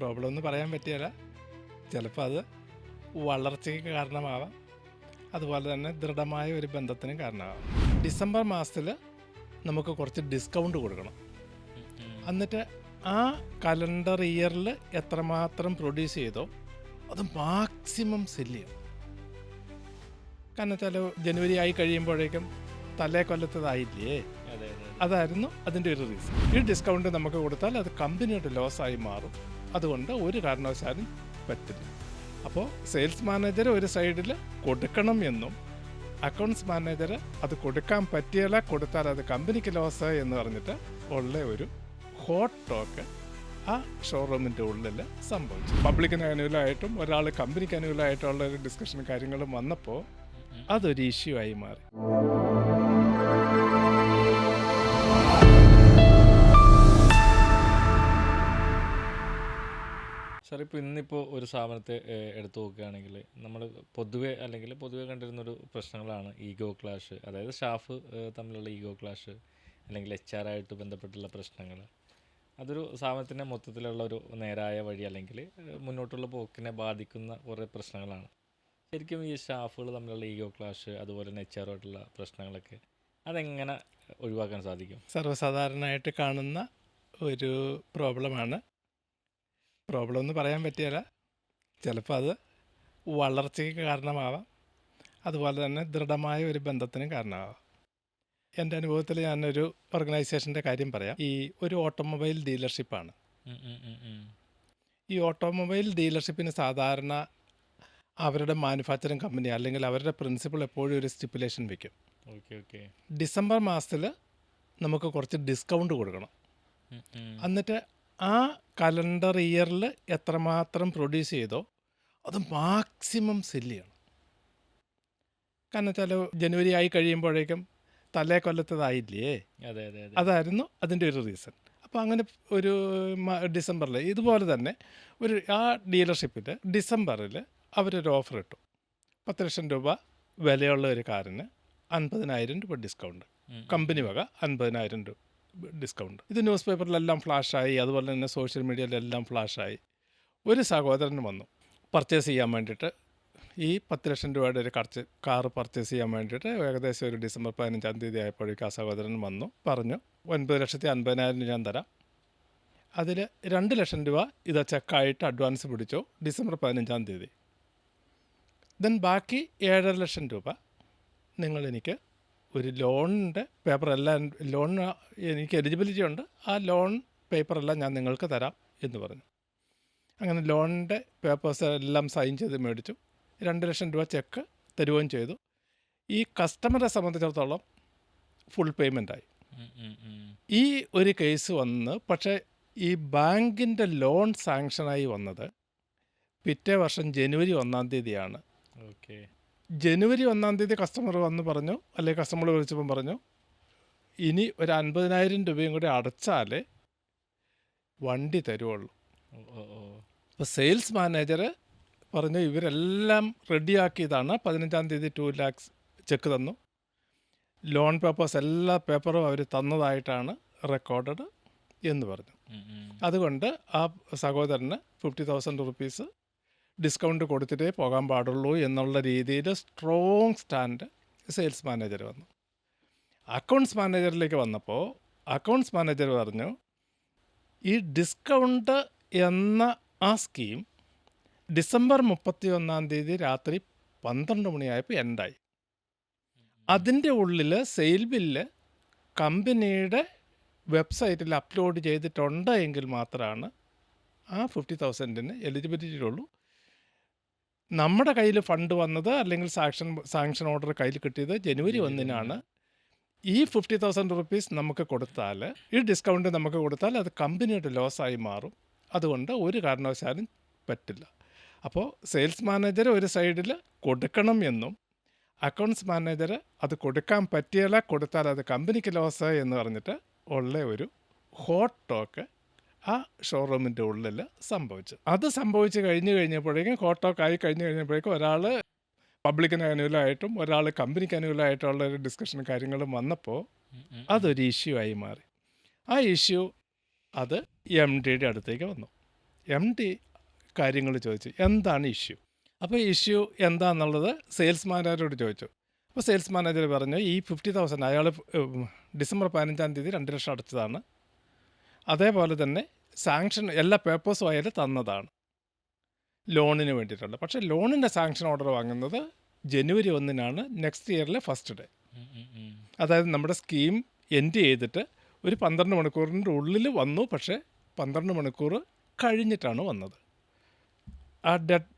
Problem എന്ന് പറയാൻ പറ്റിയല്ല. ചിലപ്പോൾ അത് വളർച്ചയ്ക്ക് കാരണമാവാം. അതുപോലെ തന്നെ ദൃഢമായ ഒരു ബന്ധത്തിനും കാരണമാവാം. ഡിസംബർ മാസത്തിൽ നമുക്ക് കുറച്ച് ഡിസ്കൗണ്ട് കൊടുക്കണം. എന്നിട്ട് ആ കലണ്ടർ ഇയറിൽ എത്രമാത്രം പ്രൊഡ്യൂസ് ചെയ്തോ അത് മാക്സിമം സെല്ല് ചെയ്യും. കാരണം ചില ജനുവരി ആയി കഴിയുമ്പോഴേക്കും തലേ കൊല്ലത്തതായില്ലേ? അതെ അതെ അതായിരുന്നു അതിന്റെ ഒരു റീസൺ ഈ ഡിസ്കൗണ്ട് നമുക്ക് കൊടുത്താൽ അത് കമ്പനിയുടെ ലോസായി മാറും. അതുകൊണ്ട് ഒരു കാരണവശാലും പറ്റില്ല. അപ്പോൾ സെയിൽസ് മാനേജർ ഒരു സൈഡിൽ കൊടുക്കണം എന്നും അക്കൗണ്ട്സ് മാനേജർ അത് കൊടുക്കാൻ പറ്റിയല്ല കൊടുത്താൽ അത് കമ്പനിക്ക് ലോസ് എന്ന് പറഞ്ഞിട്ട് ഉള്ള ഒരു ഹോട്ട് ടോക്ക് ആ ഷോറൂമിന്റെ ഉള്ളിൽ സംഭവിച്ചു. പബ്ലിക്കിന് അനുകൂലമായിട്ടും ഒരാൾ കമ്പനിക്ക് അനുകൂലമായിട്ടുള്ള ഒരു ഡിസ്കഷനും കാര്യങ്ങളും വന്നപ്പോൾ അതൊരു ഇഷ്യൂ ആയി മാറി. സാർ ഇപ്പോൾ ഇന്നിപ്പോൾ ഒരു സ്ഥാപനത്തെ എടുത്തു നോക്കുകയാണെങ്കിൽ നമ്മൾ പൊതുവെ അല്ലെങ്കിൽ പൊതുവെ കണ്ടിരുന്ന ഒരു പ്രശ്നങ്ങളാണ് ഈഗോ ക്ലാഷ്. അതായത് സ്റ്റാഫ് തമ്മിലുള്ള ഈഗോ ക്ലാഷ് അല്ലെങ്കിൽ എച്ച് ആർ ആയിട്ട് ബന്ധപ്പെട്ടുള്ള പ്രശ്നങ്ങൾ. അതൊരു സ്ഥാപനത്തിന്റെ മൊത്തത്തിലുള്ള ഒരു നേരായ വഴി അല്ലെങ്കിൽ മുന്നോട്ടുള്ള പോക്കിനെ ബാധിക്കുന്ന കുറേ പ്രശ്നങ്ങളാണ്. ശരിക്കും ഈ സ്റ്റാഫുകൾ തമ്മിലുള്ള ഈഗോ ക്ലാഷ് അതുപോലെ തന്നെ എച്ച് ആറുമായിട്ടുള്ള പ്രശ്നങ്ങളൊക്കെ അതെങ്ങനെ ഒഴിവാക്കാൻ സാധിക്കും? സർവസാധാരണമായിട്ട് കാണുന്ന ഒരു പ്രോബ്ലമാണ്. പ്രോബ്ലം എന്ന് പറയാൻ പറ്റിയല്ല. ചിലപ്പോൾ അത് വളർച്ചയ്ക്ക് കാരണമാവാം. അതുപോലെ തന്നെ ദൃഢമായ ഒരു ബന്ധത്തിനും കാരണമാവാം. എന്റെ അനുഭവത്തിൽ ഞാനൊരു ഓർഗനൈസേഷന്റെ കാര്യം പറയാം. ഈ ഒരു ഓട്ടോമൊബൈൽ ഡീലർഷിപ്പാണ്. ഈ ഓട്ടോമൊബൈൽ ഡീലർഷിപ്പിന് സാധാരണ അവരുടെ മാനുഫാക്ചറിങ് കമ്പനി അല്ലെങ്കിൽ അവരുടെ പ്രിൻസിപ്പൾ എപ്പോഴും ഒരു സ്റ്റിപ്പുലേഷൻ വെക്കും. Okay okay. ഡിസംബർ മാസത്തിൽ നമുക്ക് കുറച്ച് ഡിസ്കൗണ്ട് കൊടുക്കണം. എന്നിട്ട് ആ കലണ്ടർ ഇയറിൽ എത്രമാത്രം പ്രൊഡ്യൂസ് ചെയ്തോ അത് മാക്സിമം സെല്ല് ചെയ്യണം. കാരണം വെച്ചാൽ ജനുവരി ആയി കഴിയുമ്പോഴേക്കും തലേ കൊല്ലത്തതായില്ലേ? അതെ അതെ അതെ. അതായിരുന്നു അതിന്റെ ഒരു റീസൺ. അപ്പോൾ അങ്ങനെ ഒരു ഡിസംബറിൽ ഇതുപോലെ തന്നെ ഒരു ആ ഡീലർഷിപ്പിൽ ഡിസംബറിൽ അവരൊരു ഓഫർ ഇട്ടു. പത്ത് ലക്ഷം രൂപ വിലയുള്ള ഒരു കാറിന് അൻപതിനായിരം രൂപ ഡിസ്കൗണ്ട്. കമ്പനി വക അൻപതിനായിരം രൂപ. ഡിസ്കൗണ്ട് ഇത് ന്യൂസ് പേപ്പറിലെല്ലാം ഫ്ലാഷായി അതുപോലെ തന്നെ സോഷ്യൽ മീഡിയയിലെല്ലാം ഫ്ലാഷായി ഒരു സഹോദരൻ വന്നു. പർച്ചേസ് ചെയ്യാൻ വേണ്ടിയിട്ട് ഈ പത്ത് ലക്ഷം രൂപയുടെ ഒരു കർച്ച് കാറ് പർച്ചേസ് ചെയ്യാൻ വേണ്ടിയിട്ട് ഏകദേശം ഒരു ഡിസംബർ പതിനഞ്ചാം തീയതി ആയപ്പോഴേക്കും ആ സഹോദരൻ വന്നു. പറഞ്ഞു ഒൻപത് ലക്ഷത്തി അൻപതിനായിരം ഞാൻ തരാം. അതിൽ രണ്ട് ലക്ഷം രൂപ ഇത് ചെക്കായിട്ട് അഡ്വാൻസ് പിടിച്ചു ഡിസംബർ പതിനഞ്ചാം തീയതി. ദെൻ ബാക്കി ഏഴര ലക്ഷം രൂപ നിങ്ങൾ എനിക്ക് ഒരു ലോണിന്റെ പേപ്പറെല്ലാം ലോണിന് എനിക്ക് എലിജിബിലിറ്റി ഉണ്ട്. ആ ലോൺ പേപ്പറെല്ലാം ഞാൻ നിങ്ങൾക്ക് തരാം എന്ന് പറഞ്ഞു. അങ്ങനെ ലോണിന്റെ പേപ്പേഴ്സ് എല്ലാം സൈൻ ചെയ്ത് മേടിച്ചു. രണ്ട് ലക്ഷം രൂപ ചെക്ക് തരുകയും ചെയ്തു. ഈ കസ്റ്റമറെ സംബന്ധിച്ചിടത്തോളം ഫുൾ പേയ്മെന്റായി. ഈ ഒരു കേസ് വന്ന് പക്ഷേ ഈ ബാങ്കിന്റെ ലോൺ സാങ്ഷനായി വന്നത് പിറ്റേ വർഷം ജനുവരി ഒന്നാം തീയതിയാണ്. ഓക്കെ. ജനുവരി ഒന്നാം തീയതി കസ്റ്റമർ വന്ന് പറഞ്ഞു അല്ലെങ്കിൽ കസ്റ്റമർ വിളിച്ചപ്പം പറഞ്ഞു ഇനി ഒരു അൻപതിനായിരം രൂപയും കൂടി അടച്ചാലേ വണ്ടി തരുവുള്ളൂ. അപ്പോൾ സെയിൽസ് മാനേജർ പറഞ്ഞു ഇവരെല്ലാം റെഡിയാക്കിയതാണ്. പതിനഞ്ചാം തീയതി ടു ലാക്സ് ചെക്ക് തന്നു. ലോൺ പേപ്പേഴ്സ് എല്ലാ പേപ്പറും അവർ തന്നതായിട്ടാണ് റെക്കോർഡഡ് എന്ന് പറഞ്ഞു. അതുകൊണ്ട് ആ സഹോദരന് ഫിഫ്റ്റി തൗസൻഡ് റുപ്പീസ് ഡിസ്കൗണ്ട് കൊടുത്തിട്ടേ പോകാൻ പാടുള്ളൂ എന്നുള്ള രീതിയിൽ സ്ട്രോങ് സ്റ്റാൻഡ് സെയിൽസ് മാനേജർ വന്നു. അക്കൗണ്ട്സ് മാനേജറിലേക്ക് വന്നപ്പോൾ അക്കൗണ്ട്സ് മാനേജർ പറഞ്ഞു ഈ ഡിസ്കൗണ്ട് എന്ന ആ സ്കീം ഡിസംബർ മുപ്പത്തി ഒന്നാം തീയതി രാത്രി പന്ത്രണ്ട് മണിയായപ്പോൾ എൻഡായി അതിന്റെ ഉള്ളിൽ സെയിൽ ബില്ല് കമ്പനിയുടെ വെബ്സൈറ്റിൽ അപ്ലോഡ് ചെയ്തിട്ടുണ്ട് എങ്കിൽ മാത്രമാണ് ആ ഫിഫ്റ്റി തൗസൻഡിന് എലിജിബിലിറ്റി ഉള്ളൂ. നമ്മുടെ കയ്യിൽ ഫണ്ട് വന്നത് അല്ലെങ്കിൽ സാങ്ഷൻ സാങ്ഷൻ ഓർഡർ കയ്യിൽ കിട്ടിയത് ജനുവരി ഒന്നിനാണ്. ഈ ഫിഫ്റ്റി തൗസൻഡ് റുപ്പീസ് നമുക്ക് കൊടുത്താൽ ഈ ഡിസ്കൗണ്ട് നമുക്ക് കൊടുത്താൽ അത് കമ്പനിയുടെ ലോസായി മാറും. അതുകൊണ്ട് ഒരു കാരണവശാലും പറ്റില്ല. അപ്പോൾ സെയിൽസ് മാനേജർ ഒരു സൈഡിൽ കൊടുക്കണം എന്നും അക്കൗണ്ട്സ് മാനേജർ അത് കൊടുക്കാൻ പറ്റിയാല കൊടുത്താൽ അത് കമ്പനിക്ക് ലോസ് എന്ന് പറഞ്ഞിട്ട് ഉള്ള ഒരു ഹോട്ട് ടോക്ക് ആ ഷോറൂമിന്റെ ഉള്ളിൽ സംഭവിച്ചു. അത് സംഭവിച്ച് കഴിഞ്ഞ് കഴിഞ്ഞപ്പോഴേക്കും കോട്ടോക്ക് ആയി കഴിഞ്ഞ് കഴിഞ്ഞപ്പോഴേക്കും ഒരാൾ പബ്ലിക്കിന് അനുകൂലമായിട്ടും ഒരാൾ കമ്പനിക്ക് അനുകൂലമായിട്ടുള്ള ഒരു ഡിസ്കഷൻ കാര്യങ്ങളും വന്നപ്പോൾ അതൊരു ഇഷ്യൂ ആയി മാറി. ആ ഇഷ്യൂ അത് എം ഡിയുടെ അടുത്തേക്ക് വന്നു. എം ഡി കാര്യങ്ങൾ ചോദിച്ചു എന്താണ് ഇഷ്യൂ അപ്പോൾ ഇഷ്യൂ എന്താണെന്നുള്ളത് സെയിൽസ് മാനേജരോട് ചോദിച്ചു. അപ്പോൾ സെയിൽസ് മാനേജർ പറഞ്ഞു ഈ ഫിഫ്റ്റി തൗസൻഡ് അയാൾ ഡിസംബർ പതിനഞ്ചാം തീയതി രണ്ട് ലക്ഷം അടച്ചതാണ്. അതേപോലെ തന്നെ സാങ്ഷൻ എല്ലാ പേപ്പേഴ്സും അയാൾ തന്നതാണ്. ലോണിന് വേണ്ടിയിട്ടുള്ള പക്ഷേ ലോണിന്റെ സാങ്ഷൻ ഓർഡർ വാങ്ങുന്നത് ജനുവരി ഒന്നിനാണ് നെക്സ്റ്റ് ഇയറിലെ ഫസ്റ്റ് ഡേ. അതായത് നമ്മുടെ സ്കീം എൻഡ് ചെയ്തിട്ട് ഒരു പന്ത്രണ്ട് മണിക്കൂറിന്റെ ഉള്ളിൽ വന്നു. പക്ഷേ പന്ത്രണ്ട് മണിക്കൂർ കഴിഞ്ഞിട്ടാണ് വന്നത്. ആ ഡെഡ്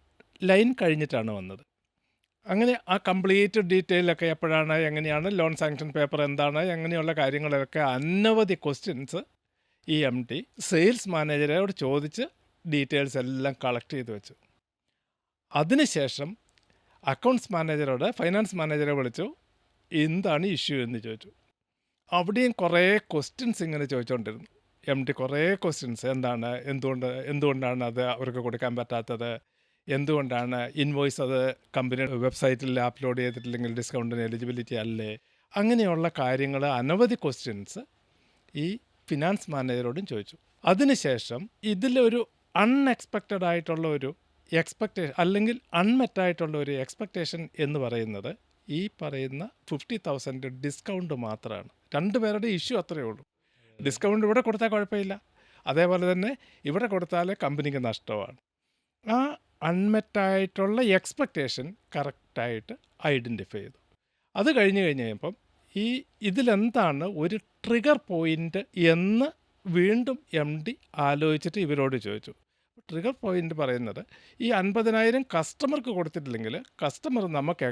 ലൈൻ കഴിഞ്ഞിട്ടാണ് വന്നത്. അങ്ങനെ ആ കംപ്ലീറ്റ് ഡീറ്റെയിലൊക്കെ എപ്പോഴാണ് എങ്ങനെയാണ് ലോൺ സാങ്ഷൻ പേപ്പർ എന്താണ് എങ്ങനെയുള്ള കാര്യങ്ങളൊക്കെ അനവധി ക്വസ്റ്റ്യൻസ് ഈ എം ടി സെയിൽസ് മാനേജരോട് ചോദിച്ച് ഡീറ്റെയിൽസ് എല്ലാം കളക്ട് ചെയ്ത് വെച്ചു. അതിനുശേഷം അക്കൗണ്ട്സ് മാനേജരോട് ഫൈനാൻസ് മാനേജറെ വിളിച്ചു എന്താണ് ഇഷ്യൂ എന്ന് ചോദിച്ചു. അവിടെയും കുറേ ക്വസ്റ്റ്യൻസ് ഇങ്ങനെ ചോദിച്ചുകൊണ്ടിരുന്നു എം ടി കുറേ ക്വസ്റ്റ്യൻസ് എന്താണ് എന്തുകൊണ്ട് എന്തുകൊണ്ടാണ് അത് അവർക്ക് കൊടുക്കാൻ പറ്റാത്തത് എന്തുകൊണ്ടാണ് ഇൻവോയ്സ് അത് കമ്പനി വെബ്സൈറ്റിൽ അപ്ലോഡ് ചെയ്തിട്ടില്ലെങ്കിൽ ഡിസ്കൗണ്ടിന് എലിജിബിലിറ്റി അല്ലേ? അങ്ങനെയുള്ള കാര്യങ്ങൾ അനവധി ക്വസ്റ്റ്യൻസ് ഈ ഫിനാൻസ് മാനേജരോടും ചോദിച്ചു. അതിനുശേഷം ഇതിലൊരു അൺഎക്സ്പെക്റ്റഡ് ആയിട്ടുള്ള ഒരു എക്സ്പെക്റ്റേഷൻ അല്ലെങ്കിൽ അൺമെറ്റ് ആയിട്ടുള്ള ഒരു എക്സ്പെക്റ്റേഷൻ എന്ന് പറയുന്നത് ഈ പറയുന്ന ഫിഫ്റ്റി തൗസൻഡ് ഡിസ്കൗണ്ട് മാത്രമാണ് രണ്ടുപേരുടെ ഇഷ്യൂ അത്രയേ ഉള്ളൂ. ഡിസ്കൗണ്ട് ഇവിടെ കൊടുത്താൽ കുഴപ്പമില്ല. അതേപോലെ തന്നെ ഇവിടെ കൊടുത്താൽ കമ്പനിക്ക് നഷ്ടമാണ്. ആ അൺമെറ്റായിട്ടുള്ള എക്സ്പെക്റ്റേഷൻ കറക്റ്റായിട്ട് ഐഡന്റിഫൈ ചെയ്തു. അത് കഴിഞ്ഞ് കഴിഞ്ഞ് കഴിയുമ്പം ഈ ഇതിലെന്താണ് ഒരു ട്രിഗർ പോയിന്റ് എന്ന് വീണ്ടും എം ഡി ആലോചിച്ചിട്ട് ഇവരോട് ചോദിച്ചു. ട്രിഗർ പോയിന്റ് പറയുന്നത് ഈ അൻപതിനായിരം കസ്റ്റമർക്ക് കൊടുത്തിട്ടില്ലെങ്കിൽ കസ്റ്റമർ നമുക്ക്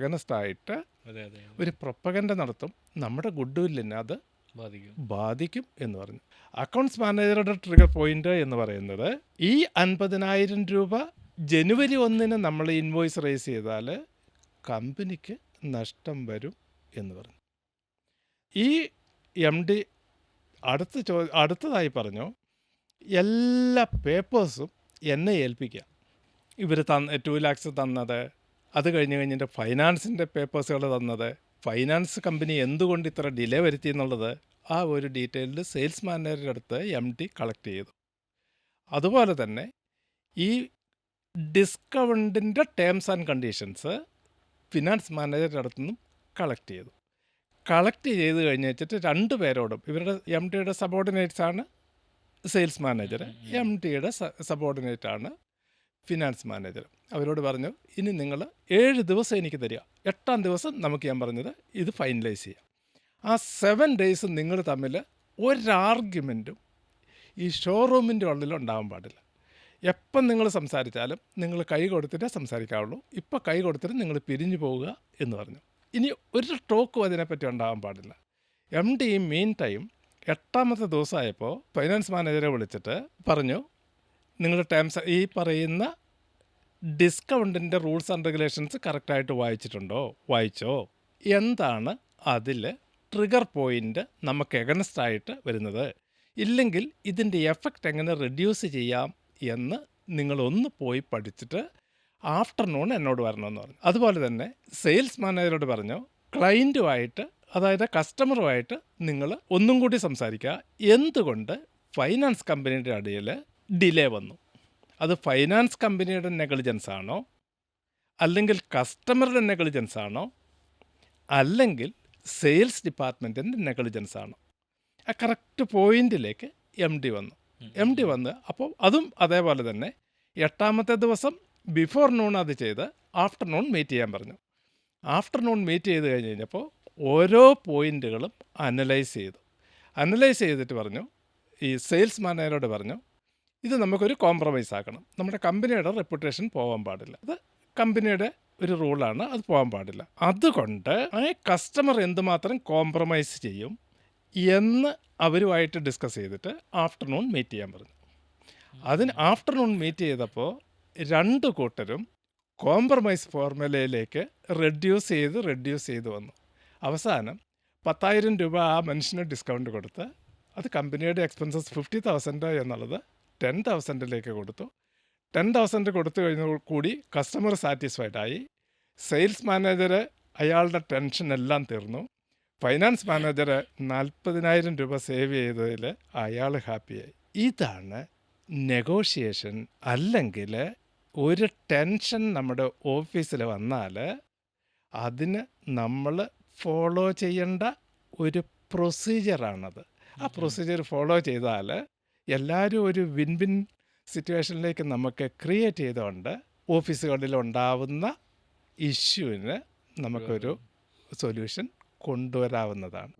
അതെ അതെ. ഒരു പ്രൊപ്പഗൻഡ നടത്തും. നമ്മുടെ ഗുഡ് വില്ലിനെ അത് ബാധിക്കും. ബാധിക്കും എന്ന് പറഞ്ഞു. അക്കൗണ്ട്സ് മാനേജറുടെ ട്രിഗർ പോയിന്റ് എന്ന് പറയുന്നത് ഈ അൻപതിനായിരം രൂപ ജനുവരി ഒന്നിന് നമ്മൾ ഇൻവോയ്സ് റേസ് ചെയ്താൽ കമ്പനിക്ക് നഷ്ടം വരും എന്ന് പറഞ്ഞു. ഈ എം ഡി അടുത്ത ചോ അടുത്തതായി പറഞ്ഞു എല്ലാ പേപ്പേഴ്സും എന്നെ ഏൽപ്പിക്കുക. ഇവർ തന്ന ടു ലാക്സ് തന്നത് അത് കഴിഞ്ഞ് കഴിഞ്ഞിട്ട് ഫൈനാൻസിന്റെ പേപ്പേഴ്സുകൾ തന്നത് ഫൈനാൻസ് കമ്പനി എന്തുകൊണ്ട് ഇത്ര ഡിലേ വരുത്തി എന്നുള്ളത് ആ ഒരു ഡീറ്റെയിൽഡ് സെയിൽസ് മാനേജറുടെ അടുത്ത് എം ടി കളക്ട് ചെയ്തു. അതുപോലെ തന്നെ ഈ ഡിസ്കൗണ്ടിന്റെ ടേംസ് ആൻഡ് കണ്ടീഷൻസ് ഫിനാൻസ് മാനേജറുടെ അടുത്തുനിന്നും കളക്ട് ചെയ്തു. കളക്ട് ചെയ്ത് കഴിഞ്ഞ് വെച്ചിട്ട് രണ്ട് പേരോടും ഇവരുടെ എം ടിയുടെ സബോർഡിനേറ്റ്സ് ആണ് സെയിൽസ് മാനേജർ എം ടിയുടെ സബോർഡിനേറ്റ് ആണ് ഫിനാൻസ് മാനേജർ അവരോട് പറഞ്ഞു ഇനി നിങ്ങൾ ഏഴ് ദിവസം എനിക്ക് തരിക. എട്ടാം ദിവസം നമുക്ക് ഞാൻ പറഞ്ഞത് ഇത് ഫൈനലൈസ് ചെയ്യാം. ആ സെവൻ ഡേയ്സ് നിങ്ങൾ തമ്മിൽ ഒരാർഗ്യുമെന്റും ഈ ഷോറൂമിന്റെ ഉള്ളിൽ ഉണ്ടാവാൻ പാടില്ല. എപ്പം നിങ്ങൾ സംസാരിച്ചാലും നിങ്ങൾ കൈ കൊടുത്തിട്ടേ സംസാരിക്കാവുള്ളൂ. ഇപ്പോൾ കൈ കൊടുത്തിട്ട് നിങ്ങൾ പിരിഞ്ഞു പോവുക എന്ന് പറഞ്ഞു. ഇനി ഒരു ടോക്കും അതിനെപ്പറ്റി ഉണ്ടാകാൻ പാടില്ല. എം ഡി മെയിൻ ടൈം എട്ടാമത്തെ ദിവസമായപ്പോൾ ഫൈനാൻസ് മാനേജറെ വിളിച്ചിട്ട് പറഞ്ഞു നിങ്ങളുടെ ടേംസ് ഈ പറയുന്ന ഡിസ്കൗണ്ടിന്റെ റൂൾസ് ആൻഡ് റെഗുലേഷൻസ് കറക്റ്റായിട്ട് വായിച്ചിട്ടുണ്ടോ? വായിച്ചോ? എന്താണ് അതിൽ ട്രിഗർ പോയിന്റ് നമുക്ക് എഗനസ്റ്റ് ആയിട്ട് വരുന്നത്? ഇല്ലെങ്കിൽ ഇതിന്റെ എഫക്റ്റ് എങ്ങനെ റെഡ്യൂസ് ചെയ്യാം? എന്ന് നിങ്ങളൊന്ന് പോയി പഠിച്ചിട്ട് ആഫ്റ്റർനൂൺ എന്നോട് വരണമെന്ന് പറഞ്ഞു. അതുപോലെ തന്നെ സെയിൽസ് മാനേജറോട് പറഞ്ഞു ക്ലയന്റുമായിട്ട് അതായത് കസ്റ്റമറുമായിട്ട് നിങ്ങൾ ഒന്നും കൂടി സംസാരിക്കുക. എന്തുകൊണ്ട് ഫൈനാൻസ് കമ്പനിയുടെ ഇടയിൽ ഡിലേ വന്നു? അത് ഫൈനാൻസ് കമ്പനിയുടെ നെഗ്ലിജൻസ് ആണോ? അല്ലെങ്കിൽ കസ്റ്റമറുടെ നെഗ്ലിജൻസ് ആണോ? അല്ലെങ്കിൽ സെയിൽസ് ഡിപ്പാർട്ട്മെന്റിന്റെ നെഗ്ലിജൻസ് ആണോ? ആ കറക്റ്റ് പോയിന്റിലേക്ക് എം ഡി വന്നു. എം ഡി വന്ന് അപ്പോൾ അതും അതേപോലെ തന്നെ എട്ടാമത്തെ ദിവസം ബിഫോർ നൂൺ അത് ചെയ്ത് ആഫ്റ്റർനൂൺ മീറ്റ് ചെയ്യാൻ പറഞ്ഞു. ആഫ്റ്റർനൂൺ മീറ്റ് ചെയ്ത് കഴിഞ്ഞ് കഴിഞ്ഞപ്പോൾ ഓരോ പോയിന്റുകളും അനലൈസ് ചെയ്തു. അനലൈസ് ചെയ്തിട്ട് പറഞ്ഞു ഈ സെയിൽസ് മാനേജറോട് പറഞ്ഞു ഇത് നമുക്കൊരു കോംപ്രമൈസ് ആക്കണം. നമ്മുടെ കമ്പനിയുടെ റെപ്യൂട്ടേഷൻ പോകാൻ പാടില്ല. അത് കമ്പനിയുടെ ഒരു റൂളാണ് അത് പോകാൻ പാടില്ല. അതുകൊണ്ട് ആ കസ്റ്റമർ എന്തുമാത്രം കോംപ്രമൈസ് ചെയ്യും എന്ന് അവരുമായിട്ട് ഡിസ്കസ് ചെയ്തിട്ട് ആഫ്റ്റർനൂൺ മീറ്റ് ചെയ്യാൻ പറഞ്ഞു. അതിന് ആഫ്റ്റർനൂൺ മീറ്റ് ചെയ്തപ്പോൾ രണ്ട് കൂട്ടരും കോംപ്രമൈസ് ഫോർമുലയിലേക്ക് റെഡ്യൂസ് ചെയ്ത് റെഡ്യൂസ് ചെയ്ത് വന്നു. അവസാനം പത്തായിരം രൂപ ആ മനുഷ്യന് ഡിസ്കൗണ്ട് കൊടുത്ത് അത് കമ്പനിയുടെ എക്സ്പെൻസസ് ഫിഫ്റ്റി തൗസൻഡ് എന്നുള്ളത് ടെൻ തൗസൻഡിലേക്ക് കൊടുത്തു. ടെൻ തൗസൻഡ് കൊടുത്തു കഴിഞ്ഞ കൂടി കസ്റ്റമർ സാറ്റിസ്ഫൈഡ് ആയി. സെയിൽസ് മാനേജർ അയാളുടെ ടെൻഷൻ എല്ലാം തീർന്നു. ഫൈനാൻസ് മാനേജർ നാൽപ്പതിനായിരം രൂപ സേവ് ചെയ്തതിൽ അയാൾ ഹാപ്പിയായി ഇതാണ് നെഗോഷിയേഷൻ അല്ലെങ്കിൽ ഒരു ടെൻഷൻ നമ്മുടെ ഓഫീസിൽ വന്നാൽ അതിന് നമ്മൾ ഫോളോ ചെയ്യേണ്ട ഒരു പ്രൊസീജിയറാണത്. ആ പ്രൊസീജിയർ ഫോളോ ചെയ്താൽ എല്ലാവരും ഒരു വിൻ വിൻ സിറ്റുവേഷനിലേക്ക് നമുക്ക് ക്രിയേറ്റ് ചെയ്തുകൊണ്ട് ഓഫീസുകളിൽ ഉണ്ടാവുന്ന ഇഷ്യൂവിന് നമുക്കൊരു സൊല്യൂഷൻ കൊണ്ടുവരാവുന്നതാണ്.